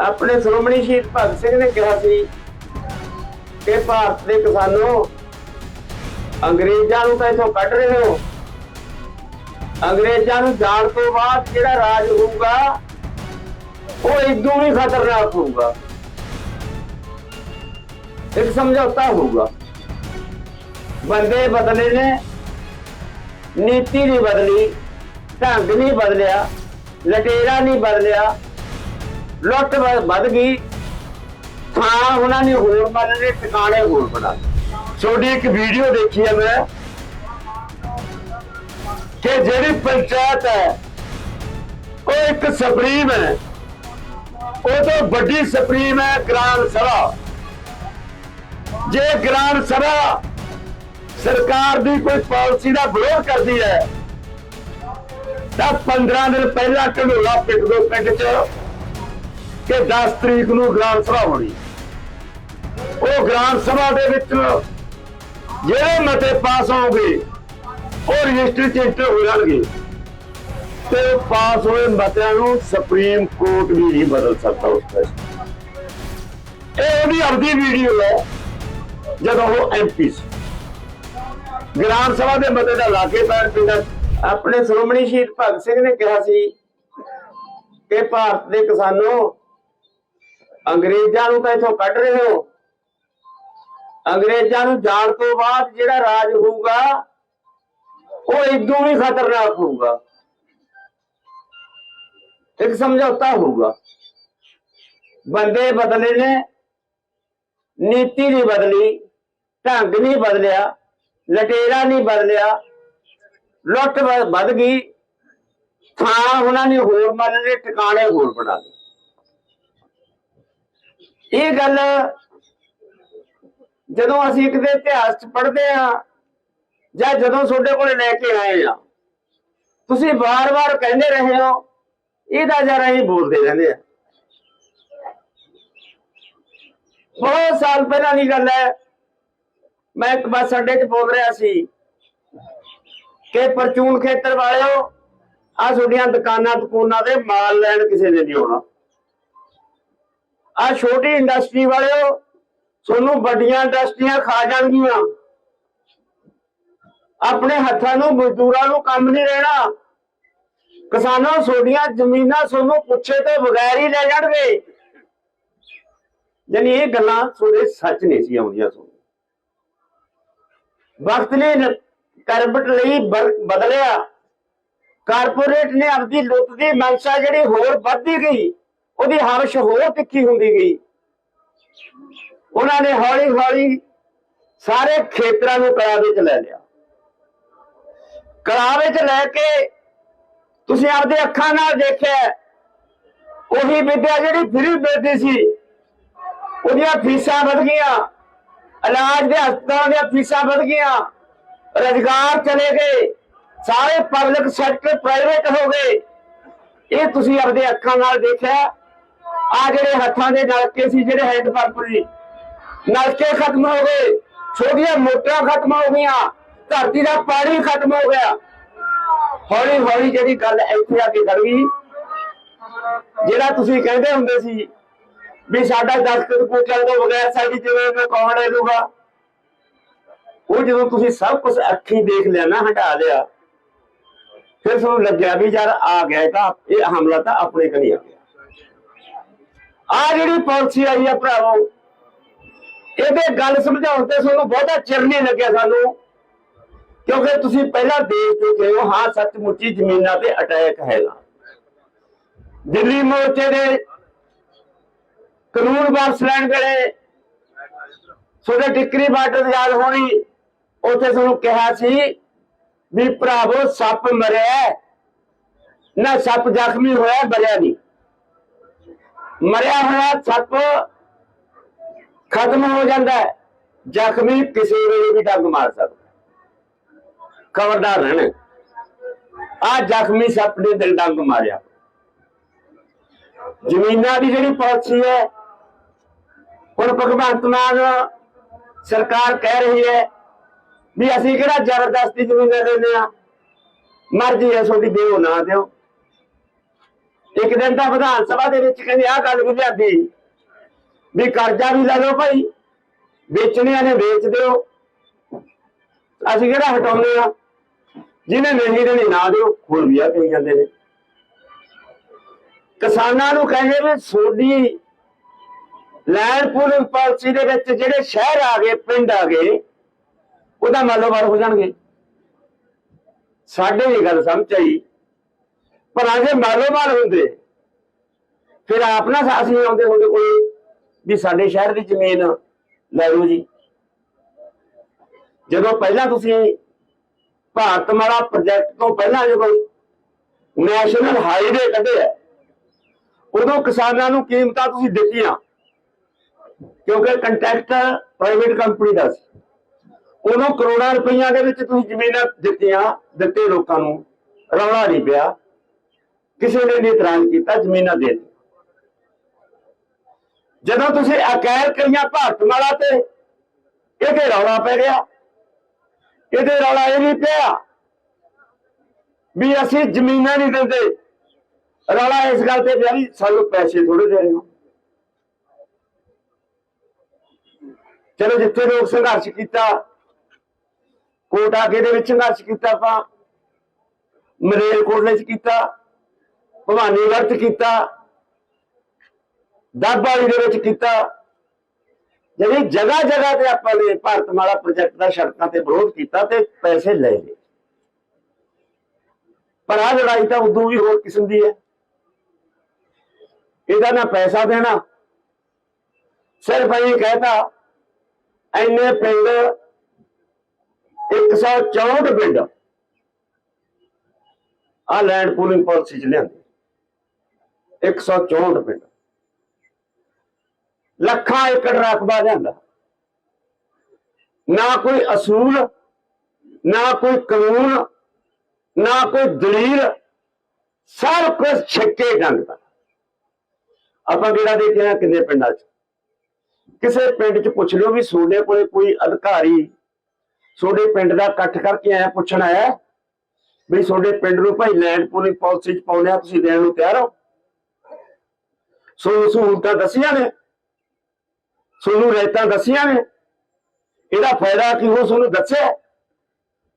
ਆਪਣੇ ਸ਼੍ਰੋਮਣੀ ਸ਼ਹੀਦ ਭਗਤ ਸਿੰਘ ਨੇ ਕਿਹਾ ਸੀ ਕਿ ਭਾਰਤ ਦੇ ਕਿਸਾਨੋ ਅੰਗਰੇਜ਼ਾਂ ਨੂੰ ਤਾਂ ਇਥੋਂ ਕੱਢ ਰਹੇ ਹੋ ਅੰਗਰੇਜ਼ਾਂ ਨੂੰ ਜਾਣ ਤੋਂ ਬਾਅਦ ਜਿਹੜਾ ਰਾਜ ਹੋਊਗਾ ਉਹ ਇਦੋਂ ਵੀ ਖਤਰਨਾਕ ਹੋਊਗਾ ਇੱਕ ਸਮਝੌਤਾ ਹੋਊਗਾ ਬੰਦੇ ਬਦਲੇ ਨੇ ਨੀਤੀ ਨਹੀਂ ਬਦਲੀ ਢੰਗ ਨਹੀਂ ਬਦਲਿਆ ਲਟੇਰਾ ਨਹੀਂ ਬਦਲਿਆ ਲੁੱਟ ਵੱਧ ਗਈ। ਥਾਂ ਉਹਨਾਂ ਨੇ ਹੋਰ ਬਦਲੇ ਟਿਕਾਣੇ ਹੋਰ ਬਣਾ ਛੋਟੀ ਇੱਕ ਵੀਡੀਓ ਦੇਖੀ ਹੈ ਮੈਂ। ਕਿ ਜਿਹੜੀ ਪੰਚਾਇਤ ਹੈ, ਉਹ ਇੱਕ ਸੁਪਰੀਮ ਹੈ। ਉਹ ਤੋਂ ਵੱਡੀ ਸੁਪਰੀਮ ਹੈ ਗ੍ਰਾਮ ਸਭਾ। ਜੇ ਗ੍ਰਾਮ ਸਭਾ ਸਰਕਾਰ ਦੀ ਕੋਈ ਪਾਲਿਸੀ ਦਾ ਵਿਰੋਧ ਕਰਦੀ ਹੈ, ਤਾਂ 15 ਦਿਨ ਪਹਿਲਾਂ ਢਲੋਲਾ ਪਿੰਡ ਦੇ ਪਿੰਡ ਚ ਕਿ 10 ਤਰੀਕ ਨੂੰ ਗ੍ਰਾਮ ਸਭਾ ਹੋਣੀ। ਉਹ ਗ੍ਰਾਮ ਸਭਾ ਦੇ ਵਿੱਚ ਜਿਹੜੇ ਮਤੇ ਪਾਸ ਹੋਣਗੇ, ਉਹ ਰਜਿਸਟਰੀ ਚ ਇੰਟਰ ਹੋ ਜਾਣਗੇ। ਤੇ ਪਾਸ ਹੋਏ ਮਤਿਆਂ ਨੂੰ ਸੁਪਰੀਮ ਕੋਰਟ ਵੀ ਨਹੀਂ ਬਦਲ ਸਕਦਾ ਉਸ ਫੈਸਲੇ ਇਹ ਉਹਦੀ ਆਪਦੀ ਵੀਡੀਓ ਹੈ, ਜਦੋਂ ਉਹ ਐਮਪੀ ਸੀ। ਗ੍ਰਾਮ ਸਭਾ ਦੇ ਮਤੇ ਦਾ ਲਾਗੇ ਪੈਣ ਪਿੰਡਾਂ ਆਪਣੇ ਸ਼੍ਰੋਮਣੀ ਸ਼ਹੀਦ ਭਗਤ ਸਿੰਘ ਨੇ ਕਿਹਾ ਸੀ ਕਿ ਭਾਰਤ ਦੇ ਕਿਸਾਨੋ ਅੰਗਰੇਜ਼ਾਂ ਨੂੰ ਤਾਂ ਇਥੋਂ ਕੱਢ ਰਹੇ ਹੋ। ਅੰਗਰੇਜ਼ਾਂ ਨੂੰ ਜਾਣ ਤੋਂ ਬਾਅਦ ਜਿਹੜਾ ਰਾਜ ਹੋਊਗਾ, ਉਹ ਇਦੋਂ ਵੀ ਖਤਰਨਾਕ ਹੋਊਗਾ। ਇੱਕ ਸਮਝੌਤਾ ਹੋਊਗਾ। ਬੰਦੇ ਬਦਲੇ ਨੇ, ਨੀਤੀ ਨਹੀਂ ਬਦਲੀ, ਢੰਗ ਨਹੀਂ ਬਦਲਿਆ, ਲਟੇਰਾ ਨਹੀਂ ਬਦਲਿਆ, ਲੁੱਟ ਵ- ਵੱਧ ਗਈ। ਥਾਂ ਉਹਨਾਂ ਨੇ ਹੋਰ ਮੰਨ ਲਏ, ਟਿਕਾਣੇ ਹੋਰ ਬਣਾ ਲਏ। ਇਹ ਗੱਲ ਜਦੋਂ ਅਸੀਂ ਇੱਕ ਦੇ ਇਤਿਹਾਸ ਚ ਪੜ੍ਹਦੇ ਆ ਜਾਂ ਜਦੋਂ ਤੁਹਾਡੇ ਕੋਲੇ ਲੈ ਕੇ ਆਏ ਆ ਤੁਸੀਂ ਵਾਰ-ਵਾਰ ਕਹਿੰਦੇ ਰਹੇ ਹੋ, ਇਹਦਾ ਜਰਾ ਹੀ ਬੋਲਦੇ ਰਹਿੰਦੇ ਆ। ਬਹੁਤ ਸਾਲ ਪਹਿਲਾਂ ਦੀ ਗੱਲ ਹੈ, ਮੈਂ ਇੱਕ ਬੱਸ ਅੱਡੇ 'ਚ ਬੋਲ ਰਿਹਾ ਸੀ ਕਿ ਪਰਚੂਨ ਖੇਤਰ ਵਾਲਿਓ ਆ ਤੁਹਾਡੀਆਂ ਦੁਕਾਨਾਂ ਦੁਕਾਨਾਂ ਦੇ ਮਾਲ ਲੈਣ ਕਿਸੇ ਨੇ ਨਹੀਂ ਆਉਣਾ। ਆ ਛੋਟੀ ਇੰਡਸਟਰੀ ਵਾਲਿਓ, ਤੁਹਾਨੂੰ ਵੱਡੀਆਂ ਇੰਡਸਟਰੀਆਂ ਖਾ ਜਾਣਗੀਆਂ। ਆਪਣੇ ਹੱਥਾਂ ਨੂੰ, ਮਜ਼ਦੂਰਾਂ ਨੂੰ ਕੰਮ ਨਹੀਂ ਰਹਿਣਾ। ਕਿਸਾਨੋ ਤੁਹਾਡੀਆਂ ਜ਼ਮੀਨਾਂ ਤੁਹਾਨੂੰ ਪੁੱਛੇ ਤੋਂ ਬਗੈਰ ਹੀ ਲੈ ਜਾਣਗੇ। ਯਾਨੀ ਇਹ ਗੱਲਾਂ ਤੁਹਾਡੇ ਸੱਚ ਨਹੀਂ ਸੀ ਆਉਂਦੀਆਂ ਤੁਹਾਨੂੰ। ਵਕਤ ਨੇ ਨ- ਕਰਬਟ ਲਈ ਬਦਲਿਆ। ਕਾਰਪੋਰੇਟ ਨੇ ਆਪਦੀ ਲੁੱਟ ਦੀ ਮਨਸ਼ਾ ਜਿਹੜੀ ਹੋਰ ਵੱਧਦੀ ਗਈ। ਉਹਦੀ ਹਵਸ਼ ਹੋਰ ਤਿੱਖੀ ਹੁੰਦੀ ਗਈ। ਉਹਨਾਂ ਨੇ ਹੌਲੀ ਹੌਲੀ ਸਾਰੇ ਖੇਤਰਾਂ ਨੂੰ ਕਲਾ ਵਿੱਚ ਲੈ ਲਿਆ। ਕਲਾ ਵਿੱਚ ਲੈ ਕੇ ਤੁਸੀਂ ਆਪਦੇ ਅੱਖਾਂ ਨਾਲ ਦੇਖਿਆ, ਉਹੀ ਵਿਦਿਆ ਜਿਹੜੀ ਫ੍ਰੀ ਮਿਲਦੀ ਸੀ, ਉਹਦੀਆਂ ਫੀਸਾਂ ਵਧ ਗਈਆਂ, ਇਲਾਜ ਦੇ ਹਸਪਤਾਲਾਂ ਦੀਆਂ ਫੀਸਾਂ ਵਧ ਗਈਆਂ, ਰੁਜ਼ਗਾਰ ਚਲੇ ਗਏ, ਸਾਰੇ ਪਬਲਿਕ ਸੈਕਟਰ ਪ੍ਰਾਈਵੇਟ ਹੋ ਗਏ। ਇਹ ਤੁਸੀਂ ਆਪਦੇ ਅੱਖਾਂ ਨਾਲ ਦੇਖਿਆ ਆ ਜਿਹੜੇ ਹੱਥਾਂ ਦੇ ਨਲਕੇ ਸੀ, ਜਿਹੜੇ ਹੈਂਡ ਪੰਪ ਸੀ, ਨਲਕੇ ਖਤਮ ਹੋ ਗਏ, ਛੋਟੀਆਂ ਮੋਟਰਾਂ ਖਤਮ ਹੋ ਗਈਆਂ, ਧਰਤੀ ਦਾ ਪਾਣੀ ਖਤਮ ਹੋ ਗਿਆ। ਹੌਲੀ ਹੌਲੀ ਜਿਹੜੀ ਗੱਲ ਇੱਥੇ ਆ ਕੇ ਖੜ ਗਈ, ਜਿਹੜਾ ਤੁਸੀਂ ਕਹਿੰਦੇ ਹੁੰਦੇ ਸੀ ਵੀ ਸਾਡਾ ਦਸਤਖਤ ਕੋਟਿਆਂ ਤੋਂ ਬਗੈਰ ਸਾਡੀ ਜਿਵੇਂ ਮੈਂ ਕੌਣ ਲੈ ਲੂਗਾ ਉਹ ਜਦੋਂ ਤੁਸੀਂ ਸਭ ਕੁਝ ਅੱਖੀਂ ਦੇਖ ਲਿਆ ਨਾ, ਹਟਾ ਲਿਆ, ਫਿਰ ਤੁਹਾਨੂੰ ਲੱਗਿਆ ਵੀ ਯਾਰ ਆ ਗਿਆ ਤਾਂ, ਇਹ ਹਮਲਾ ਤਾਂ ਆਪਣੇ ਕਨੀ ਆ। ਗਿਆ ਆ ਜਿਹੜੀ ਪਾਲਿਸੀ ਆਈ ਆ ਭਰਾਵੋ, ਇਹਦੇ ਗੱਲ ਸਮਝਾਉਣ ਤੇ ਤੁਹਾਨੂੰ ਬਹੁਤਾ ਚਿਰ ਨਹੀਂ ਲੱਗਿਆ ਸਾਨੂੰ, ਕਿਉਂਕਿ ਤੁਸੀਂ ਪਹਿਲਾਂ ਦੇਖ ਚੁੱਕੇ ਹੋ ਹਾਂ ਸੱਚਮੁੱਚੀ ਜ਼ਮੀਨਾਂ ਤੇ ਅਟੈਕ ਹੈਗਾ ਦਿੱਲੀ ਮੋਰਚੇ ਦੇ ਕਾਨੂੰਨ ਵਾਪਸ ਲੈਣ ਵੇਲੇ ਤੁਹਾਡੇ ਟਿੱਕਰੀ ਬਾਰਡਰ ਯਾਦ ਹੋਣੀ, ਉੱਥੇ ਤੁਹਾਨੂੰ ਕਿਹਾ ਸੀ ਵੀ ਭਰਾਵੋ, ਸੱਪ ਮਰਿਆ, ਨਾ ਸੱਪ ਜ਼ਖਮੀ ਹੋਇਆ, ਮਰਿਆ ਨਹੀਂ। ਮਰਿਆ ਹੋਇਆ ਸੱਪ ਖਤਮ ਹੋ ਜਾਂਦਾ ਹੈ। ਜ਼ਖਮੀ ਕਿਸੇ ਵੇਲੇ ਵੀ ਡੰਗ ਮਾਰ ਸਕਦਾ। ਖਬਰਦਾਰ ਰਹਿਣਾ। ਆ ਜ਼ਖਮੀ ਸੱਪ ਨੇ ਦਿਲ ਡੰਗ ਮਾਰਿਆ। ਜ਼ਮੀਨਾਂ ਦੀ ਜਿਹੜੀ ਪਾਲਿਸੀ ਹੈ, ਹੁਣ ਭਗਵੰਤ ਮਾਨ ਸਰਕਾਰ ਕਹਿ ਰਹੀ ਹੈ ਵੀ ਅਸੀਂ ਕਿਹੜਾ ਜ਼ਬਰਦਸਤੀ ਜ਼ਮੀਨਾਂ ਦਿੰਦੇ ਆ ਮਰਜ਼ੀ ਹੈ, ਤੁਹਾਡੀ ਦਿਓ ਨਾ ਦਿਓ। ਇੱਕ ਦਿਨ ਤਾਂ ਵਿਧਾਨ ਸਭਾ ਦੇ ਵਿੱਚ ਕਹਿੰਦੇ ਆਹ ਗੱਲ ਵੀ ਲਿਆਂਦੀ ਵੀ ਕਰਜ਼ਾ ਵੀ ਲੈ ਲਓ ਭਾਈ, ਵੇਚਣਿਆਂ ਨੇ ਵੇਚ ਦਿਓ। ਅਸੀਂ ਕਿਹੜਾ ਹਟਾਉਂਦੇ ਆ ਜਿਹਨੇ ਨਹੀਂ ਦੇਣੀ ਨਾ ਦਿਓ, ਹੋਰ ਵੀ ਆ ਕਹੀ ਜਾਂਦੇ ਨੇ। ਕਿਸਾਨਾਂ ਨੂੰ ਕਹਿੰਦੇ ਵੀ ਸੋਡੀ ਲੈਂਡ ਪੂਲਿੰਗ ਪਾਲਿਸੀ ਦੇ ਵਿੱਚ ਜਿਹੜੇ ਸ਼ਹਿਰ ਆ ਗਏ, ਪਿੰਡ ਆ ਗਏ, ਉਹਦਾ ਮਾਲੋਮਾਰ ਹੋ ਜਾਣਗੇ। ਸਾਡੇ ਇਹ ਗੱਲ ਸਮਝ ਆਈ। ਪਰ ਅਜੇ ਮਾਲੋਮਾਰ ਹੁੰਦੇ, ਫਿਰ ਆਪ ਨਾ ਅਸੀਂ ਆਉਂਦੇ ਹੁੰਦੇ ਕੋਈ ਵੀ ਸਾਡੇ ਸ਼ਹਿਰ ਦੀ ਜ਼ਮੀਨ ਲੈ ਲਓ ਜੀ। ਜਦੋਂ ਪਹਿਲਾਂ ਤੁਸੀਂ ਭਾਰਤ ਮਾਲਾ ਪ੍ਰੋਜੈਕਟ ਤੋਂ ਪਹਿਲਾਂ ਜਦੋਂ ਨੈਸ਼ਨਲ ਹਾਈਵੇ ਕੱਢਿਆ, ਉਦੋਂ ਕਿਸਾਨਾਂ ਨੂੰ ਕੀਮਤਾਂ ਤੁਸੀਂ ਦਿੱਤੀਆਂ, ਕਿਉਂਕਿ ਕੰਟੈਕਟ ਪ੍ਰਾਈਵੇਟ ਕੰਪਨੀ ਦਾ ਸੀ। ਉਦੋਂ ਕਰੋੜਾਂ ਰੁਪਈਆ ਦੇ ਵਿੱਚ ਤੁਸੀਂ ਜ਼ਮੀਨਾਂ ਦਿੱਤੀਆਂ, ਦਿੱਤੇ ਲੋਕਾਂ ਨੂੰ, ਰੌਲਾ ਨਹੀਂ ਪਿਆ। ਕਿਸੇ ਨੇ ਨਹੀਂ ਇਤਰਾਜ਼ ਕੀਤਾ, ਜ਼ਮੀਨਾਂ ਦੇ ਦਿੱਤੀਆਂ। ਜਦੋਂ ਤੁਸੀਂ ਅਕੈਰ ਕਈਆਂ ਭਾਰਤਮਾਲਾ ਤੇ, ਇਹਦੇ ਰੌਲਾ ਪੈ ਗਿਆ। ਇਹਦੇ ਰੌਲਾ ਇਹ ਨਹੀਂ ਪਿਆ ਵੀ ਅਸੀਂ ਜ਼ਮੀਨਾਂ ਨਹੀਂ ਦਿੰਦੇ। ਰੌਲਾ ਇਸ ਗੱਲ ਤੇ ਪਿਆ ਵੀ ਸਾਨੂੰ ਪੈਸੇ ਥੋੜੇ ਦੇ ਰਹੇ ਹੋ। ਚਲੋ ਜਿੱਥੇ ਲੋਕ ਸੰਘਰਸ਼ ਕੀਤਾ, ਕੋਟ ਆਗੇ ਦੇ ਵਿੱਚ ਸੰਘਰਸ਼ ਕੀਤਾ ਆਪਾਂ, ਮਰੇਲ ਕੋਟਲੇ ਚ ਕੀਤਾ ਭਵਾਨੀਗੜ੍ਹ ਚ ਕੀਤਾ, ਦਾਬਾਲੀ ਦੇ ਵਿੱਚ ਕੀਤਾ। ਜਿਹੜੀ ਜਗ੍ਹਾ ਜਗ੍ਹਾ ਤੇ ਆਪਾਂ ਨੇ ਭਾਰਤ ਮਾਲਾ ਪ੍ਰੋਜੈਕਟ ਦਾ ਸੜਕਾਂ ਤੇ ਵਿਰੋਧ ਕੀਤਾ ਤੇ ਪੈਸੇ ਲੈ ਲਏ ਪਰ ਆ ਲੜਾਈ ਤਾਂ ਉਦੋਂ ਵੀ ਹੋਰ ਕਿਸਮ ਦੀ ਹੈ। ਇਹਦਾ ਨਾ ਪੈਸਾ ਦੇਣਾ, ਸਿਰਫ ਇਹ ਕਹਤਾ ਐਨੇ ਪਿੰਡ 164 ਪਿੰਡ ਆ ਲੈਂਡ ਪੂਲਿੰਗ ਪਾਲਿਸੀ ਚ ਲਿਆਂਦੇ। 164 ਪਿੰਡ। ਲੱਖਾਂ ਏਕੜ ਰਕਬਾ ਜਾਂਦਾ ਨਾ ਕੋਈ ਅਸੂਲ, ਨਾ ਕੋਈ ਕਾਨੂੰਨ, ਨਾ ਕੋਈ ਦਲੀਲ, ਸਭ ਕੁਝ ਛੱਕੇ ਢੰਗ ਦਾ। ਆਪਾਂ ਕਿਹੜਾ ਦੇਖਿਆ ਕਿੰਨੇ ਪਿੰਡਾਂ 'ਚ? ਕਿਸੇ ਪਿੰਡ 'ਚ ਪੁੱਛ ਲਿਓ ਵੀ ਤੁਹਾਡੇ ਕੋਲੇ ਕੋਈ ਅਧਿਕਾਰੀ ਤੁਹਾਡੇ ਪਿੰਡ ਦਾ ਇਕੱਠ ਕਰਕੇ ਆਇਆ, ਪੁੱਛਣ ਆਇਆ ਵੀ ਤੁਹਾਡੇ ਪਿੰਡ ਨੂੰ ਭਾਈ ਲੈਂਡ ਪੂਲਿੰਗ ਪਾਲਿਸੀ 'ਚ ਪਾਉਂਦੇ ਆ, ਤੁਸੀਂ ਦੇਣ ਨੂੰ ਤਿਆਰ ਹੋ? ਸੋ ਸਹੂਲਤਾਂ ਦੱਸੀਆਂ ਨੇ ਤੁਹਾਨੂੰ ਰੇਤਾਂ ਦੱਸੀਆਂ ਨੇ। ਇਹਦਾ ਫਾਇਦਾ ਕੀ ਹੋ ਤੁਹਾਨੂੰ ਦੱਸਿਆ?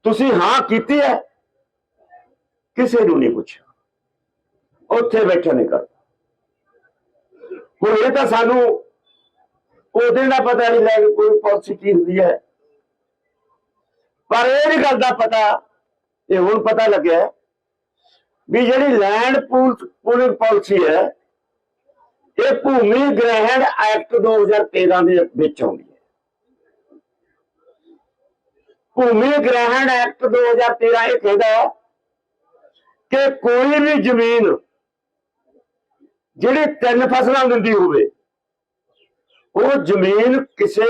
ਤੁਸੀਂ ਹਾਂ ਕੀਤੀ ਹੈ? ਕਿਸੇ ਨੂੰ ਨਹੀਂ ਪੁੱਛਿਆ। ਉੱਥੇ ਬੈਠੇ ਨਹੀਂ ਕਰ ਹੁਣ ਇਹ ਤਾਂ ਸਾਨੂੰ ਉਹਦੇ ਦਾ ਪਤਾ ਨਹੀਂ ਲੱਗ ਕੋਈ ਪਾਲਿਸੀ ਕੀ ਹੁੰਦੀ ਹੈ। ਪਰ ਇਹ ਨਹੀਂ ਗੱਲ ਦਾ ਪਤਾ, ਇਹ ਹੁਣ ਪਤਾ ਲੱਗਿਆ ਵੀ ਜਿਹੜੀ ਲੈਂਡ ਪੂਲ, ਪੂਲਿੰਗ ਪਾਲਿਸੀ ਹੈ ਇਹ ਭੂਮੀ ਗ੍ਰਹਿਣ ਐਕਟ 2013 ਦੇ ਵਿੱਚ ਆਉਂਦੀ ਹੈ। ਭੂਮੀ ਗ੍ਰਹਿਣ ਐਕਟ 2013 ਇਹ ਕਹਿੰਦਾ ਹੈ ਕਿ ਕੋਈ ਵੀ ਜ਼ਮੀਨ ਜਿਹੜੀ ਤਿੰਨ ਫਸਲਾਂ ਦਿੰਦੀ ਹੋਵੇ, ਉਹ ਜ਼ਮੀਨ ਕਿਸੇ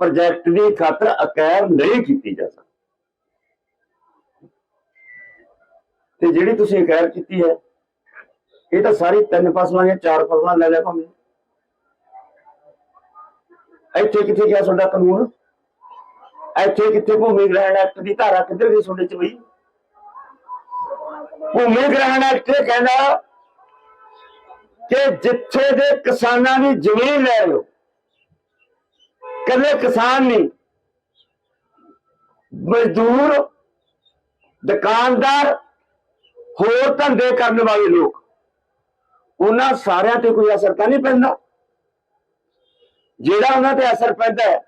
ਪ੍ਰੋਜੈਕਟ ਦੀ ਖਾਤਰ ਅਕੈਰ ਨਹੀਂ ਕੀਤੀ ਜਾ ਸਕਦੀ। ਤੇ ਜਿਹੜੀ ਤੁਸੀਂ ਅਕੈਰ ਕੀਤੀ ਹੈ ਇਹ ਤਾਂ ਸਾਰੀ ਤਿੰਨ ਫਸਲਾਂ ਜਾਂ ਚਾਰ ਫਸਲਾਂ ਲੈ ਲੈ ਭਾਵੇਂ। ਇੱਥੇ ਕਿੱਥੇ ਗਿਆ ਤੁਹਾਡਾ ਕਾਨੂੰਨ? ਇੱਥੇ ਕਿੱਥੇ ਭੂਮੀ ਗ੍ਰਹਿਣ ਐਕਟ ਦੀ ਧਾਰਾ ਕਿੱਧਰ ਗਈ ਤੁਹਾਡੇ ਚ ਬਈ? ਭੂਮੀ ਗ੍ਰਹਿਣ ਐਕਟ ਕਹਿੰਦਾ ਕਿ ਜਿੱਥੇ ਦੇ ਕਿਸਾਨਾਂ ਦੀ ਜ਼ਮੀਨ ਲੈ ਲਓ ਕੱਲੇ ਕਿਸਾਨ ਨਹੀਂ ਮਜ਼ਦੂਰ, ਦੁਕਾਨਦਾਰ ਹੋਰ ਧੰਦੇ ਕਰਨ ਵਾਲੇ ਲੋਕ। ਉਹਨਾਂ ਸਾਰਿਆਂ ਤੇ ਕੋਈ ਅਸਰ ਤਾਂ ਨਹੀਂ ਪੈਂਦਾ। ਜਿਹੜਾ ਉਹਨਾਂ ਤੇ ਅਸਰ ਪੈਂਦਾ ਹੈ,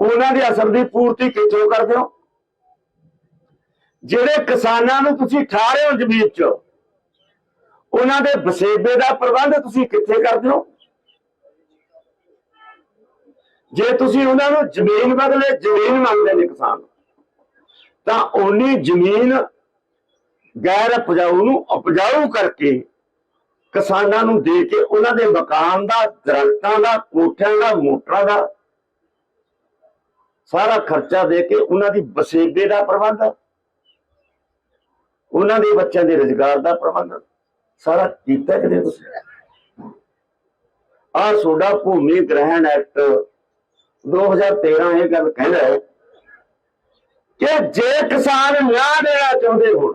ਉਹਨਾਂ ਦੇ ਅਸਰ ਦੀ ਪੂਰਤੀ ਕਿੱਥੋਂ ਕਰਦੇ ਹੋ? ਜਿਹੜੇ ਕਿਸਾਨਾਂ ਨੂੰ ਤੁਸੀਂ ਠਾ ਰਹੇ ਹੋ ਜ਼ਮੀਨ 'ਚ, ਉਹਨਾਂ ਦੇ ਵਸੇਬੇ ਦਾ ਪ੍ਰਬੰਧ ਤੁਸੀਂ ਕਿੱਥੇ ਕਰਦੇ ਹੋ? ਜੇ ਤੁਸੀਂ ਉਹਨਾਂ ਨੂੰ ਜ਼ਮੀਨ ਬਦਲੇ ਜ਼ਮੀਨ ਮੰਗਦੇ ਨੇ ਕਿਸਾਨ, ਤਾਂ ਉਹਨੀ ਜ਼ਮੀਨ ਗੈਰ ਉਪਜਾਊ ਨੂੰ ਉਪਜਾਊ ਕਰਕੇ ਕਿਸਾਨਾਂ ਨੂੰ ਦੇ ਕੇ ਉਹਨਾਂ ਦੇ ਮਕਾਨ ਦਾ, ਦਰਖਤਾਂ ਦਾ, ਕੋਠਿਆਂ ਦਾ, ਮੋਟਰਾਂ ਦਾ ਸਾਰਾ ਖਰਚਾ ਦੇ ਕੇ ਉਹਨਾਂ ਦੀ ਵਸੇਬੇ ਦਾ ਪ੍ਰਬੰਧ, ਉਹਨਾਂ ਦੇ ਬੱਚਿਆਂ ਦੇ ਰੁਜ਼ਗਾਰ ਦਾ ਪ੍ਰਬੰਧ, ਸਾਰਾ ਕੀਤਾ ਕਿਤੇ ਤੁਸੀਂ? ਆਹ ਸੋਡਾ ਭੂਮੀ ਗ੍ਰਹਿਣ ਐਕਟ 2013 ਇਹ ਗੱਲ ਕਹਿੰਦਾ ਹੈ ਕਿ ਜੇ ਕਿਸਾਨ ਨਿਆਂ ਦੇਣਾ ਚਾਹੁੰਦੇ ਹੋਣ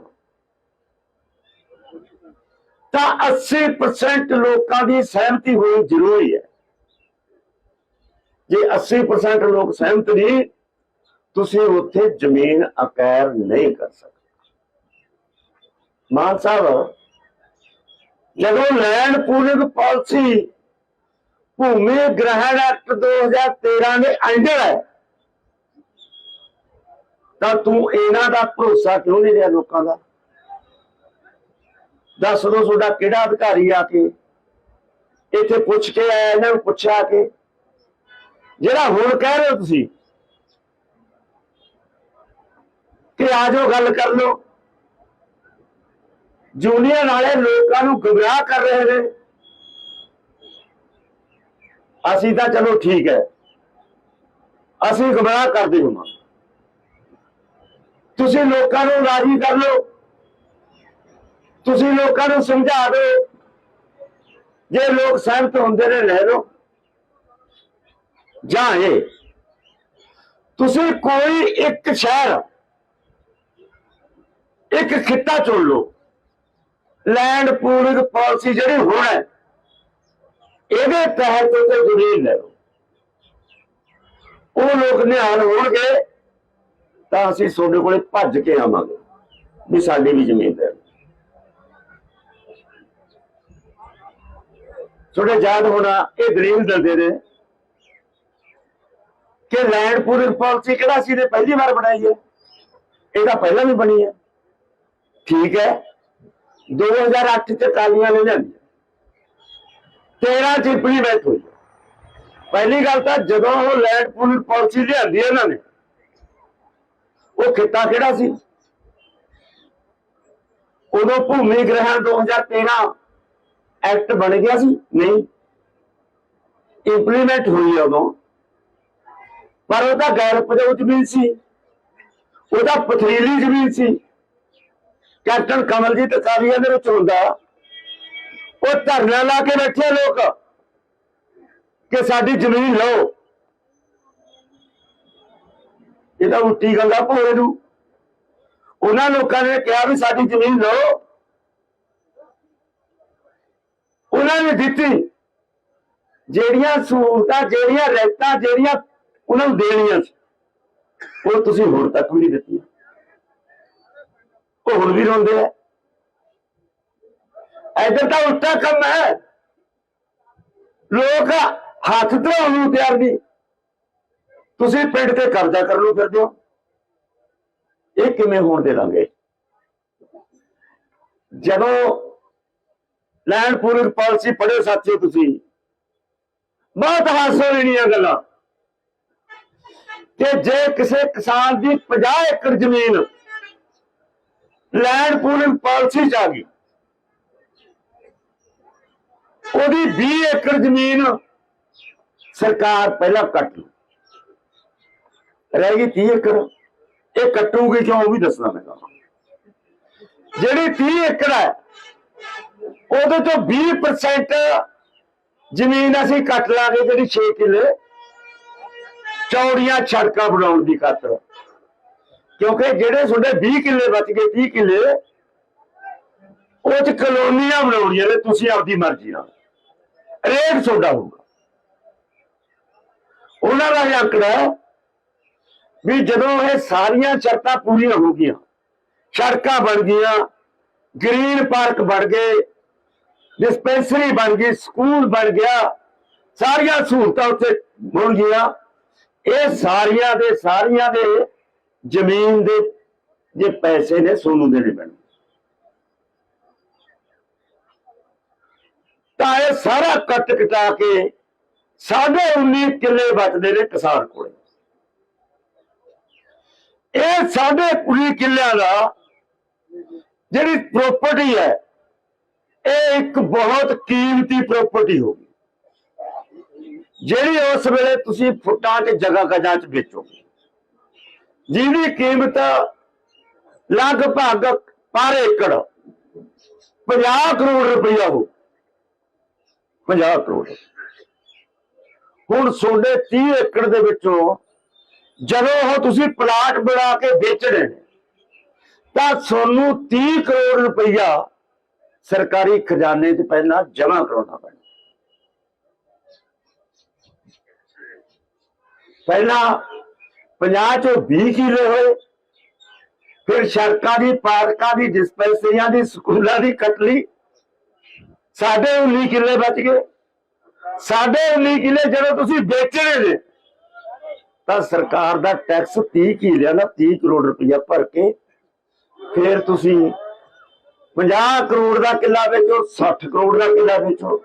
ਤਾਂ 80% ਲੋਕਾਂ ਦੀ ਸਹਿਮਤੀ ਹੋਣੀ ਜ਼ਰੂਰੀ ਹੈ। ਜੇ 80% ਲੋਕ ਸਹਿਮਤ ਨਹੀਂ, ਤੁਸੀਂ ਉੱਥੇ ਜ਼ਮੀਨ ਅਕੈਰ ਨਹੀਂ ਕਰ ਸਕਦੇ। ਮਾਨ ਸਾਹਿਬ, ਜਦੋਂ ਲੈਂਡ ਪੂਲਿੰਗ ਪਾਲਿਸੀ ਭੂਮੀ ਗ੍ਰਹਿਣ ਐਕਟ 2013 ਦੇ ਅੰਡਰ ਹੈ, ਤਾਂ ਤੂੰ ਇਹਨਾਂ ਦਾ ਭਰੋਸਾ ਕਿਉਂ ਨਹੀਂ ਰਿਹਾ ਲੋਕਾਂ ਦਾ? ਦੱਸ ਦੋ ਤੁਹਾਡਾ ਕਿਹੜਾ ਅਧਿਕਾਰੀ ਆ ਕੇ? ਇੱਥੇ ਪੁੱਛ ਕੇ ਆਇਆ, ਇਹਨਾਂ ਨੂੰ ਪੁੱਛਿਆ ਕਿ। ਜਿਹੜਾ ਹੁਣ ਕਹਿ ਰਹੇ ਹੋ ਤੁਸੀਂ, ਕਿ ਆ ਜਾਓ ਗੱਲ ਕਰ ਲਓ। ਜੂਨੀਅਰ ਵਾਲੇ ਲੋਕਾਂ ਨੂੰ ਗੁੰਮਰਾਹ ਕਰ ਰਹੇ ਨੇ। ਅਸੀਂ ਤਾਂ ਚਲੋ ਠੀਕ ਹੈ। ਅਸੀਂ ਗੁੰਮਰਾਹ ਕਰਦੇ ਹਾਂ। ਤੁਸੀਂ ਲੋਕਾਂ ਨੂੰ ਰਾਜੀ ਕਰ ਲਓ। ਤੁਸੀਂ ਲੋਕਾਂ ਨੂੰ ਸਮਝਾ ਦਿਓ। ਜੇ ਲੋਕ ਸਹਿਮਤ ਹੁੰਦੇ ਨੇ, ਲੈ ਲਓ। ਜਾਂ ਇਹ, ਤੁਸੀਂ ਕੋਈ ਇੱਕ ਸ਼ਹਿਰ, ਇੱਕ ਖਿੱਤਾ ਚੁਣ ਲਓ। ਲੈਂਡ ਪੂਲਿੰਗ ਪਾਲਿਸੀ ਜਿਹੜੀ ਹੁਣ ਹੈ, ਇਹਦੇ ਤਹਿਤ ਤੇ ਜ਼ਮੀਨ ਲੈ ਲਓ। ਉਹ ਲੋਕ ਨਿਹਾਲ ਹੋਣਗੇ, ਤਾਂ ਅਸੀਂ ਤੁਹਾਡੇ ਕੋਲੇ ਭੱਜ ਕੇ ਆਵਾਂਗੇ, ਵੀ ਸਾਡੀ ਵੀ ਜ਼ਮੀਨ ਦੇ ਤੁਹਾਡੇ ਯਾਦ ਹੋਣਾ, ਇਹ ਦਲੀਲ ਦਿੰਦੇ ਨੇ ਕਿ ਲੈਂਡ ਪੂਲਿੰਗ ਪਾਲਿਸੀ ਕਿਹੜਾ ਸੀ? ਨੇ ਪਹਿਲੀ ਵਾਰ ਬਣਾਈ ਹੈ। ਇਹ ਪਹਿਲਾਂ ਵੀ ਬਣੀ ਹੈ। ਠੀਕ ਹੈ। 2008 ਚ ਕਾਲੀਆਂ ਨੇ ਲਿਆਂਦੀ 13 ਚ ਇੰਪਲੀਮੈਂਟ ਹੋਈ ਪਹਿਲੀ ਗੱਲ ਤਾਂ ਜਦੋਂ ਉਹ ਲੈਂਡ ਪੂਲਿੰਗ ਪਾਲਿਸੀ ਲਿਆਂਦੀ ਇਹਨਾਂ ਨੇ, ਉਹ ਖਿੱਤਾ ਕਿਹੜਾ ਸੀ? ਉਦੋਂ ਭੂਮੀ ਗ੍ਰਹਿਣ 2013 ਐਕਟ ਬਣ ਗਿਆ ਸੀ, ਨਹੀਂ। ਇੰਪਲੀਮੈਂਟ ਹੋਈ ਉਦੋਂ। ਪਰ ਉਹਦਾ ਗੈਰ ਉਪਜਾਊ ਜ਼ਮੀਨ ਸੀ। ਉਹਦਾ ਪਥਰੀਲੀ ਜ਼ਮੀਨ ਸੀ। ਕੈਪਟਨ ਕਮਲਜੀਤ ਕਾਲੀਆ ਦੇ ਵਿੱਚ ਹੁੰਦਾ। ਉਹ ਧਰਨਾ ਲਾ ਕੇ ਬੈਠੇ ਲੋਕ ਕਿ ਸਾਡੀ ਜ਼ਮੀਨ ਲਓ। ਇਹ ਤਾਂ ਉੱਟੀ ਗੱਲ ਆ ਨੂੰ। ਉਹਨਾਂ ਲੋਕਾਂ ਨੇ ਕਿਹਾ ਵੀ ਸਾਡੀ ਜ਼ਮੀਨ ਲਓ। ਉਹਨਾਂ ਨੇ ਦਿੱਤੀ। ਜਿਹੜੀਆਂ ਸਹੂਲਤਾਂ, ਜਿਹੜੀਆਂ ਰਹਿਤਾਂ ਜਿਹੜੀਆਂ ਉਹਨਾਂ ਨੂੰ ਦੇਣੀਆਂ ਸੀ, ਉਹ ਤੁਸੀਂ ਹੁਣ ਤੱਕ ਵੀ ਨਹੀਂ ਦਿੱਤੀਆਂ। ਉਹ ਹੁਣ ਵੀ ਰੋਂਦੇ ਆ। ਇੱਧਰ ਤਾਂ ਉਲਟਾ ਕੰਮ ਹੈ। ਲੋਕ ਹੱਥ ਧਰਾਉਣ ਨੂੰ ਤਿਆਰ ਨਹੀਂ। ਤੁਸੀਂ ਪਿੰਡ ਤੇ ਕਬਜ਼ਾ ਕਰਨ ਨੂੰ ਫਿਰਦੇ ਹੋ। ਇਹ ਕਿਵੇਂ ਹੋਣ ਦੇਵਾਂਗੇ? ਜਦੋਂ ਲੈਂਡ ਪੂਲਿੰਗ ਪਾਲਿਸੀ ਪੜ੍ਹੇ ਸਾਥੀਓ ਤੁਸੀਂ। ਬਹੁਤ ਹਾਸੋ ਲੈਣੀਆਂ ਗੱਲਾਂ। ਕਿ ਜੇ ਕਿਸੇ ਕਿਸਾਨ ਦੀ 50 ਏਕੜ ਜ਼ਮੀਨ ਲੈਂਡ ਪੂਲਿੰਗ ਪਾਲਿਸੀ ਚ ਆ ਗਈ, ਉਹਦੀ 20 ਏਕੜ ਜ਼ਮੀਨ ਸਰਕਾਰ ਪਹਿਲਾਂ ਕੱਟ ਲੂ ਰਹਿ ਗਈ 30 ਏਕੜ। ਇਹ ਕੱਟੂਗੀ ਕਿਉਂ ਉਹ ਵੀ ਦੱਸਣਾ ਮੈਂ ਤੁਹਾਨੂੰ। ਜਿਹੜੀ 30 ਏਕੜ ਹੈ ਉਹਦੇ ਤੋਂ 20% ਜ਼ਮੀਨ ਅਸੀਂ ਕੱਟ ਲਾਂਗੇ ਜਿਹੜੀ 6 ਕਿੱਲੇ। ਚੌੜੀਆਂ ਸੜਕਾਂ ਬਣਾਉਣ ਦੀ ਖਾਤਰ। ਕਿਉਂਕਿ ਜਿਹੜੇ ਤੁਹਾਡੇ 20 ਕਿੱਲੇ ਬਚ ਗਏ 30 ਕਿੱਲੇ, ਉਹ ਚ ਕਲੋਨੀਆਂ ਬਣਾਉਣੀਆਂ ਨੇ, ਤੁਸੀਂ ਆਪਦੀ ਮਰਜ਼ੀ ਨਾਲ। ਰੇਟ ਤੁਹਾਡਾ ਹੋਊਗਾ। ਉਹਨਾਂ ਦਾ ਇਹ ਅੰਕੜਾ ਵੀ ਜਦੋਂ ਇਹ ਸਾਰੀਆਂ ਸ਼ਰਤਾਂ ਪੂਰੀਆਂ ਹੋ ਗਈਆਂ, ਸੜਕਾਂ ਬਣ ਗਈਆਂ, ਗ੍ਰੀਨ ਪਾਰਕ ਬਣ ਗਏ ਡਿਸਪੈਂਸਰੀ ਬਣ ਗਈ, ਸਕੂਲ ਬਣ ਗਿਆ। ਸਾਰੀਆਂ ਸਹੂਲਤਾਂ ਉੱਥੇ ਬਣ ਗਈਆਂ। ਇਹ ਸਾਰੀਆਂ ਦੇ ਸਾਰੀਆਂ ਦੇ ਜ਼ਮੀਨ ਦੇ ਜੇ ਪੈਸੇ ਨੇ, ਸੋਨੂੰ ਦੇਣੇ ਪੈਣ। ਤਾਂ ਇਹ ਸਾਰਾ ਕੱਟ ਕਟਾ ਕੇ ਸਾਢੇ 19 ਕਿੱਲੇ ਬਚਦੇ ਨੇ ਕਿਸਾਨ ਕੋਲੇ। ਇਹ ਸਾਢੇ 19 ਕਿੱਲਿਆਂ ਦਾ ਜਿਹੜੀ ਪ੍ਰਾਪਰਟੀ ਹੈ ਇਹ ਇੱਕ ਬਹੁਤ ਕੀਮਤੀ ਪ੍ਰਾਪਰਟੀ ਹੋਗੀ ਜਿਹੜੀ ਉਸ ਵੇਲੇ ਤੁਸੀਂ ਫੁੱਟਾਂ ਤੇ ਜਗ੍ਹਾ ਗਜਾਂ ਚ ਵੇਚੋਗੇ। ਜਿਹਦੀ ਕੀਮਤ ਲਗਭਗ ਪਰ ਏਕੜ 50 ਕਰੋੜ ਰੁਪਈਆ ਹੋ 50 ਕਰੋੜ। ਹੁਣ ਤੁਹਾਡੇ 30 ਏਕੜ ਦੇ ਵਿੱਚੋਂ ਜਦੋਂ ਉਹ ਤੁਸੀਂ ਪਲਾਟ ਬਣਾ ਕੇ ਵੇਚਣੇ ਤਾਂ ਤੁਹਾਨੂੰ 30 ਕਰੋੜ ਰੁਪਈਆ ਸਰਕਾਰੀ ਖਜ਼ਾਨੇ 'ਚ ਪਹਿਲਾਂ ਜਮ੍ਹਾਂ ਕਰਾਉਣਾ ਪੈਣਾ। ਪਹਿਲਾਂ 50 ਚੋਂ 20 ਕਿਲੇ ਹੋਏ, ਫਿਰ ਸੜਕਾਂ ਦੀ, ਪਾਰਕਾਂ ਦੀ, ਡਿਸਪੈਂਸਰੀਆਂ ਦੀ, ਸਕੂਲਾਂ ਦੀ ਕਟਲੀ ਸਾਡੇ 19 ਕਿਲੇ ਬਚ ਗਏ। ਸਾਡੇ 19 ਕਿਲੇ ਜਦੋਂ ਤੁਸੀਂ ਵੇਚਣੇ ਨੇ ਤਾਂ ਸਰਕਾਰ ਦਾ ਟੈਕਸ 30 ਕਿਲਿਆਂ ਦਾ 30 ਕਰੋੜ ਰੁਪਇਆ ਭਰ ਕੇ ਫਿਰ ਤੁਸੀਂ 50 ਕਰੋੜ ਦਾ ਕਿੱਲਾ ਵੇਚੋ 60 ਕਰੋੜ ਦਾ ਕਿੱਲਾ ਵੇਚੋ,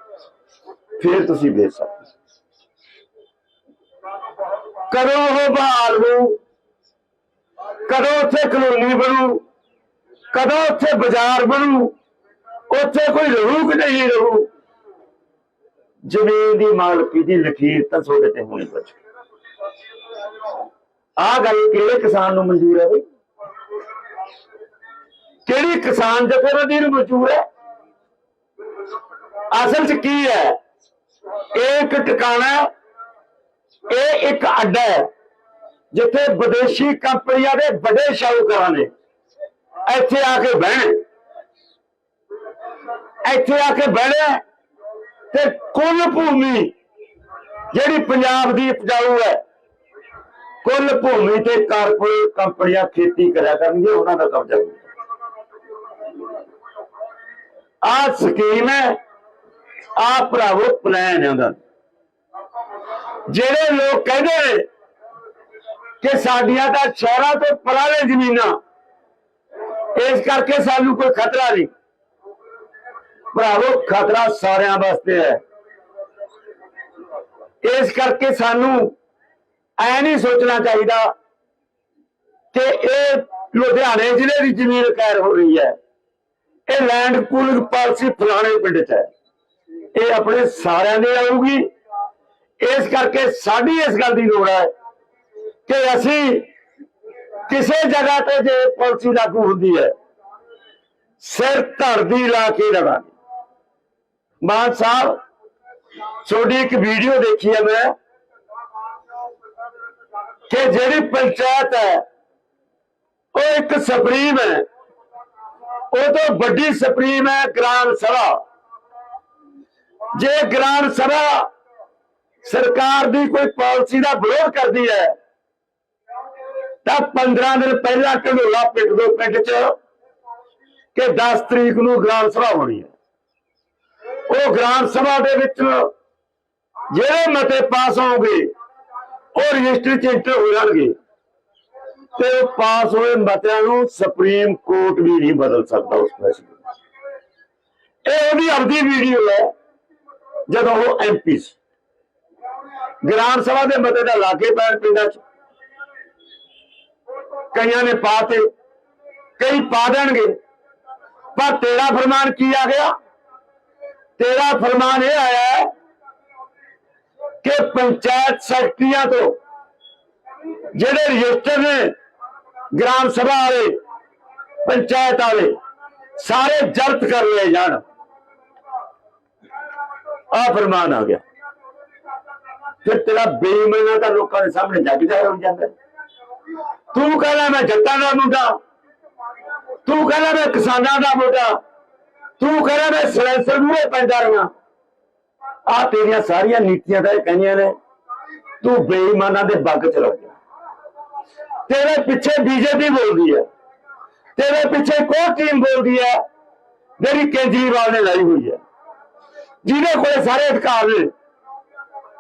ਫਿਰ ਤੁਸੀਂ ਵੇਚ ਸਕਦੇ ਕਦੋਂ ਉਹ ਬਹਾਲ ਹੋ ਕਦੋਂ ਉੱਥੇ ਕਲੋਨੀ ਬਣੂ? ਕਦੋਂ ਉੱਥੇ ਬਾਜ਼ਾਰ ਬਣੂ? ਉੱਥੇ ਕੋਈ ਰਹੂ ਕਿ ਨਹੀਂ ਰਹੂ? ਜ਼ਮੀਨ ਦੀ ਮਾਲਕੀ ਦੀ ਲਕੀਰ ਤਾਂ ਤੁਹਾਡੇ ਤੇ ਹੋਣੀ ਬਚ ਆ ਗੱਲ ਕਿਹੜੇ ਕਿਸਾਨ ਨੂੰ ਮਨਜ਼ੂਰ ਹੈ ਬਈ? ਕਿਹੜੀ ਕਿਸਾਨ ਜਥੇਬੰਦੀ ਨੂੰ ਮਨਜ਼ੂਰ ਹੈ। ਅਸਲ 'ਚ ਕੀ ਹੈ? ਇਹ ਇੱਕ ਟਿਕਾਣਾ ਇਹ ਇੱਕ ਅੱਡਾ ਹੈ। ਜਿੱਥੇ ਵਿਦੇਸ਼ੀ ਕੰਪਨੀਆਂ ਦੇ ਵੱਡੇ ਸ਼ਾਹੂਕਾਰਾਂ ਨੇ ਇੱਥੇ ਆ ਕੇ ਬਹਿਣ ਇੱਥੇ ਆ ਕੇ ਬਹਿਣਾ ਤੇ ਕੁੱਲ ਭੂਮੀ ਜਿਹੜੀ ਪੰਜਾਬ ਦੀ ਉਪਜਾਊ ਹੈ, ਕੁੱਲ ਭੂਮੀ ਤੇ ਕਾਰਪੋਰੇਟ ਕੰਪਨੀਆਂ ਖੇਤੀ ਕਰਿਆ ਕਰਨਗੇ ਉਹਨਾਂ ਦਾ ਕਬਜ਼ਾ ਆ ਸਕੀਮ ਹੈ। ਆ ਭਰਾਵੋ ਪਲਾਨ ਹੈ ਉਹਦਾ। ਜਿਹੜੇ ਲੋਕ ਕਹਿੰਦੇ ਕਿ ਸਾਡੀਆਂ ਤਾਂ ਸ਼ਹਿਰਾਂ ਤੋਂ ਪਰਾਲੇ ਜ਼ਮੀਨਾਂ, ਇਸ ਕਰਕੇ ਸਾਨੂੰ ਕੋਈ ਖਤਰਾ ਨਹੀਂ। ਭਰਾਵੋ, ਖਤਰਾ ਸਾਰਿਆਂ ਵਾਸਤੇ ਹੈ। ਇਸ ਕਰਕੇ ਸਾਨੂੰ ਐ ਨਹੀਂ ਸੋਚਣਾ ਚਾਹੀਦਾ ਕਿ ਇਹ ਲੁਧਿਆਣੇ ਜ਼ਿਲ੍ਹੇ ਦੀ ਜ਼ਮੀਨ ਕੈਰ ਹੋ ਰਹੀ ਹੈ। ਇਹ ਲੈਂਡ ਕੂਲਿੰਗ ਪਾਲਿਸੀ ਫਲਾਣੇ ਪਿੰਡ 'ਚ ਹੈ। ਇਹ ਆਪਣੇ ਸਾਰਿਆਂ ਦੇ ਆਊਗੀ। ਇਸ ਕਰਕੇ ਸਾਡੀ ਇਸ ਗੱਲ ਦੀ ਲੋੜ ਹੈ ਕਿ ਅਸੀਂ ਕਿਸੇ ਜਗ੍ਹਾ ਤੇ ਜੇ ਪਾਲਿਸੀ ਲਾਗੂ ਹੁੰਦੀ ਹੈ, ਸਿਰ ਧੜ ਲਾ ਕੇ ਲੜਾਂਗੇ ਮਾਨ ਸਾਹਿਬ, ਤੁਹਾਡੀ ਇੱਕ ਵੀਡੀਓ ਦੇਖੀ ਹੈ ਮੈਂ ਕਿ ਜਿਹੜੀ ਪੰਚਾਇਤ ਹੈ, ਉਹ ਇੱਕ ਸੁਪਰੀਮ ਹੈ। ਉਹ ਤੋਂ ਵੱਡੀ ਸੁਪਰੀਮ ਹੈ ਗ੍ਰਾਮ ਸਭਾ। ਜੇ ਗ੍ਰਾਮ ਸਭਾ ਸਰਕਾਰ ਦੀ ਕੋਈ ਪਾਲਿਸੀ ਦਾ ਵਿਰੋਧ ਕਰਦੀ ਹੈ, ਤਾਂ 15 ਦਿਨ ਪਹਿਲਾਂ ਢਲੋਲਾ ਪਿੰਡ ਦੋ ਪਿੰਡ 'ਚ ਕਿ 10 ਤਰੀਕ ਨੂੰ ਗ੍ਰਾਮ ਸਭਾ ਹੋਣੀ ਹੈ। ਉਹ ਗ੍ਰਾਮ ਸਭਾ ਦੇ ਵਿੱਚ ਜਿਹੜੇ ਮਤੇ ਪਾਸ ਹੋਣਗੇ, ਉਹ ਰਜਿਸਟਰੀ 'ਚ ਇੰਟਰ ਹੋ ਜਾਣਗੇ। ਤੇ ਉਹ ਪਾਸ ਹੋਏ ਮਤਿਆਂ ਨੂੰ ਸੁਪਰੀਮ ਕੋਰਟ ਵੀ ਨਹੀਂ ਬਦਲ ਸਕਦਾ ਉਸ ਫੈਸਲੇ ਨੂੰ। ਇਹ ਉਹਦੀ ਆਪਦੀ ਵੀਡੀਓ ਹੈ, ਜਦੋਂ ਉਹ ਐਮਪੀ ਸੀ। ਗ੍ਰਾਮ ਸਭਾ ਦੇ ਮਤੇ ਦਾ ਲਾਗੇ ਪੈਣ ਪਿੰਡਾਂ 'ਚ। ਕਈਆਂ ਨੇ ਪਾਤੇ ਕਈ ਪਾ ਦੇਣਗੇ। ਪਰ ਤੇਰਾ ਫਰਮਾਨ ਕੀ ਆ ਗਿਆ? ਤੇਰਾ ਫਰਮਾਨ ਇਹ ਆਇਆ ਕਿ ਪੰਚਾਇਤ ਸੈਕਟਰੀਆਂ ਤੋਂ ਜਿਹੜੇ ਰਜਿਸਟਰ ਨੇ ਗ੍ਰਾਮ ਸਭਾ ਵਾਲੇ, ਪੰਚਾਇਤ ਵਾਲੇ, ਸਾਰੇ ਜ਼ਬਤ ਕਰ ਲਏ ਜਾਣ। ਆ ਫਰਮਾਨ ਆ ਗਿਆ। ਫਿਰ ਤੇਰਾ ਬੇਈਮਾਨਾ ਤਾਂ ਲੋਕਾਂ ਦੇ ਸਾਹਮਣੇ ਜੱਗ ਜਾਹਿਰ ਹੋ ਜਾਂਦਾ। ਹੈ। ਤੂੰ ਕਹਿੰਦਾ ਮੈਂ ਜੱਟਾਂ ਦਾ ਮੁੰਡਾ, ਤੂੰ ਕਹਿੰਦਾ ਮੈਂ ਕਿਸਾਨਾਂ ਦਾ ਮੁੰਡਾ, ਤੂੰ ਕਹਿੰਦਾ ਮੈਂ ਸਲੈਂਸਰ ਮੂਹਰੇ ਪੈਂਦਾ ਰਹਾ। ਆ ਤੇਰੀਆਂ ਸਾਰੀਆਂ ਨੀਤੀਆਂ ਤਾਂ ਇਹ ਕਹਿੰਦੀਆਂ ਨੇ, ਤੂੰ ਬੇਈਮਾਨਾਂ ਦੇ ਬੱਗ ਚ ਲੱਗ ਗਿਆ ਤੇਰੇ ਪਿੱਛੇ ਬੀਜੇਪੀ ਬੋਲਦੀ ਹੈ। ਤੇਰੇ ਪਿੱਛੇ ਕੋਈ ਟੀਮ ਬੋਲਦੀ ਹੈ, ਜਿਹੜੀ ਕੇਜਰੀਵਾਲ ਨੇ ਲਾਈ ਹੋਈ ਹੈ। ਜਿਹਦੇ ਕੋਲੇ ਸਾਰੇ ਅਧਿਕਾਰ ਨੇ।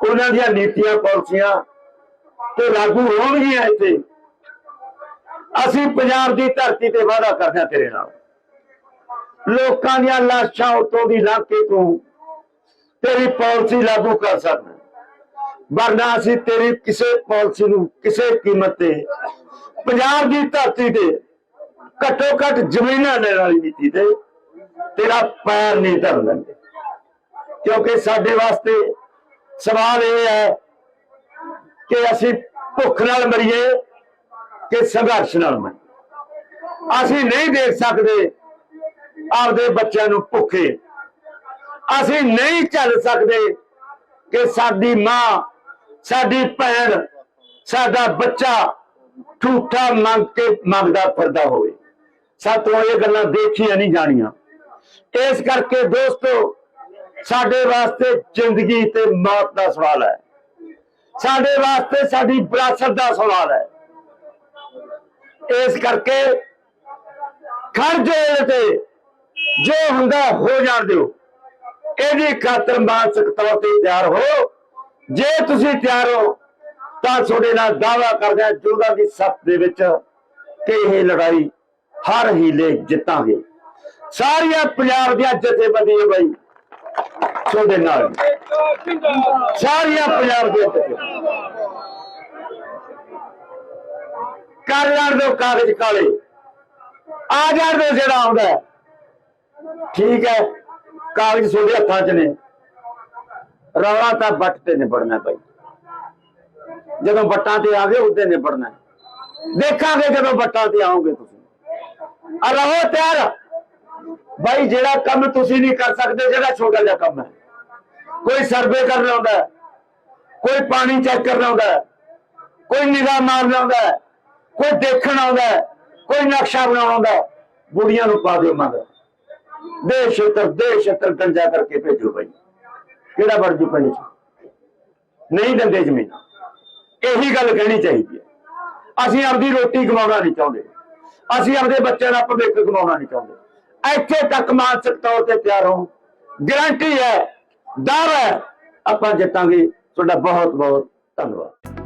ਉਹਨਾਂ ਦੀਆਂ ਨੀਤੀਆਂ, ਪਾਲਿਸੀਆਂ ਤੇ ਲਾਗੂ ਹੋਣਗੀਆਂ ਇੱਥੇ। ਅਸੀਂ ਪੰਜਾਬ ਦੀ ਧਰਤੀ ਤੇ ਵਾਅਦਾ ਕਰਦੇ ਹਾਂ ਤੇਰੇ ਨਾਲ। ਲੋਕਾਂ ਦੀਆਂ ਲਾਸ਼ਾਂ ਉਤੋਂ ਦੀ ਲੰਘ ਕੇ ਤੂੰ ਤੇਰੀ ਪਾਲਿਸੀ ਲਾਗੂ ਕਰ ਸਕਦਾ। ਵਰਨਾ ਅਸੀਂ ਤੇਰੀ ਕਿਸੇ ਪਾਲਿਸੀ ਨੂੰ ਕਿਸੇ ਕੀਮਤ ਤੇ ਪੰਜਾਬ ਦੀ ਧਰਤੀ ਤੇ ਘੱਟੋ ਘੱਟ ਜ਼ਮੀਨਾਂ ਲੈਣ ਵਾਲੀ ਨੀਤੀ ਤੇ ਤੇਰਾ ਪੈਰ ਨਹੀਂ ਧਰਨ ਲੈਂਦੇ। ਕਿਉਂਕਿ ਸਾਡੇ ਵਾਸਤੇ ਸਵਾਲ ਇਹ ਹੈ ਕਿ ਅਸੀਂ ਭੁੱਖ ਨਾਲ ਮਰੀਏ ਕਿ ਸੰਘਰਸ਼ ਨਾਲ ਮਰੀਏ? ਅਸੀਂ ਨਹੀਂ ਦੇਖ ਸਕਦੇ ਆਪਦੇ ਬੱਚਿਆਂ ਨੂੰ ਭੁੱਖੇ। ਅਸੀਂ ਨਹੀਂ ਚੱਲ ਸਕਦੇ ਕਿ ਸਾਡੀ ਮਾਂ, ਸਾਡੀ ਭੈਣ, ਸਾਡਾ ਬੱਚਾ ਝੂਠਾ ਮੰਗ ਕੇ ਮੰਗਦਾ, ਫਿਰਦਾ ਹੋਵੇ। ਸਾਤੋਂ ਇਹ ਗੱਲਾਂ ਦੇਖੀਆਂ ਨਹੀਂ ਜਾਣੀਆਂ। ਇਸ ਕਰਕੇ ਦੋਸਤੋ, ਸਾਡੇ ਵਾਸਤੇ ਜ਼ਿੰਦਗੀ ਤੇ ਮੌਤ ਦਾ ਸਵਾਲ ਹੈ। ਸਾਡੇ ਵਾਸਤੇ ਸਾਡੀ ਵਿਰਾਸਤ ਦਾ ਸਵਾਲ ਹੈ। ਇਸ ਕਰਕੇ ਖਰਜੇ ਤੇ ਜੋ ਹੁੰਦਾ ਹੋ ਜਾਣ ਦਿਓ। ਇਹਦੀ ਖਾਤਰ ਮਾਨਸਿਕ ਤੌਰ ਤੇ ਤਿਆਰ ਹੋ। ਜੇ ਤੁਸੀਂ ਤਿਆਰ ਹੋ ਤਾਂ ਤੁਹਾਡੇ ਨਾਲ ਦਾਵਾ ਕਰਦੇ ਹਾਂ ਜੋਗਾ ਦੀ ਸੱਤ ਦੇ ਵਿੱਚ ਕਿ ਇਹ ਲੜਾਈ ਹਰ ਹੀਲੇ ਜਿੱਤਾਂਗੇ। ਸਾਰੀਆਂ ਪੰਜਾਬ ਦੀਆਂ ਜਥੇਬੰਦੀਆਂ ਬਾਈ, ਤੁਹਾਡੇ ਨਾਲ। ਸਾਰੀਆਂ ਪੰਜਾਬ ਦੀਆਂ ਜਥੇਬੰਦੀਆਂ। ਕਰ ਲੈਣ ਦਿਓ ਕਾਗਜ਼ ਕਾਲੇ। ਆ ਜਾਣ ਦਿਓ ਜਿਹੜਾ ਆਉਂਦਾ ਠੀਕ ਹੈ, ਕਾਗਜ਼ ਤੁਹਾਡੇ ਹੱਥਾਂ 'ਚ ਨੇ। ਰੌਲਾ ਤਾਂ ਵੱਟ ਤੇ ਨਿਬੜਨਾ ਬਾਈ। ਜਦੋਂ ਬੱਟਾਂ ਤੇ ਆ ਗਏ ਉਦੋਂ ਨਿਬੜਨਾ ਦੇਖਾਂਗੇ ਜਦੋਂ ਬੱਟਾਂ ਤੇ ਆਓਗੇ ਤੁਸੀਂ। ਆ ਰਹੋ ਤਿਆਰ। ਭਾਈ ਜਿਹੜਾ ਕੰਮ ਤੁਸੀਂ ਨਹੀਂ ਕਰ ਸਕਦੇ, ਜਿਹੜਾ ਛੋਟਾ ਜਿਹਾ ਕੰਮ ਹੈ। ਕੋਈ ਸਰਵੇ ਕਰਨਾ ਹੁੰਦਾ ਕੋਈ ਪਾਣੀ ਚੈੱਕ ਕਰਨਾ ਹੁੰਦਾ ਕੋਈ ਨਿਗਾਹ ਮਾਰਨਾ ਹੁੰਦਾ ਕੋਈ ਦੇਖਣ ਆਉਂਦਾ ਕੋਈ ਨਕਸ਼ਾ ਬਣਾਉਣਾ ਹੁੰਦਾ ਬੁੜੀਆਂ ਨੂੰ ਪਾ ਦਿਓ ਮਗਰ। ਦੇ ਛੇਤਰ ਦੇ ਛੇਤਰ ਗੰਜਾ ਕਰਕੇ ਭੇਜੋ ਭਾਈ ਕਿਹੜਾ ਵੜ ਪਿੰਡ ਚ? ਨਹੀਂ ਦਿੰਦੇ ਜ਼ਮੀਨ। ਇਹੀ ਗੱਲ ਕਹਿਣੀ ਚਾਹੀਦੀ ਹੈ। ਅਸੀਂ ਆਪਦੀ ਰੋਟੀ ਕਮਾਉਣਾ ਨਹੀਂ ਚਾਹੁੰਦੇ। ਅਸੀਂ ਆਪਦੇ ਬੱਚਿਆਂ ਦਾ ਭਵਿੱਖ ਕਮਾਉਣਾ ਨਹੀਂ ਚਾਹੁੰਦੇ। ਇੱਥੇ ਤੱਕ ਮਾਨਸਿਕ ਤੌਰ ਤੇ ਤਿਆਰ ਹੋ ਗਰੰਟੀ ਹੈ ਦਾਅਵਾ ਹੈ। ਆਪਾਂ ਜਿੱਤਾਂਗੇ। ਤੁਹਾਡਾ ਬਹੁਤ ਬਹੁਤ ਧੰਨਵਾਦ।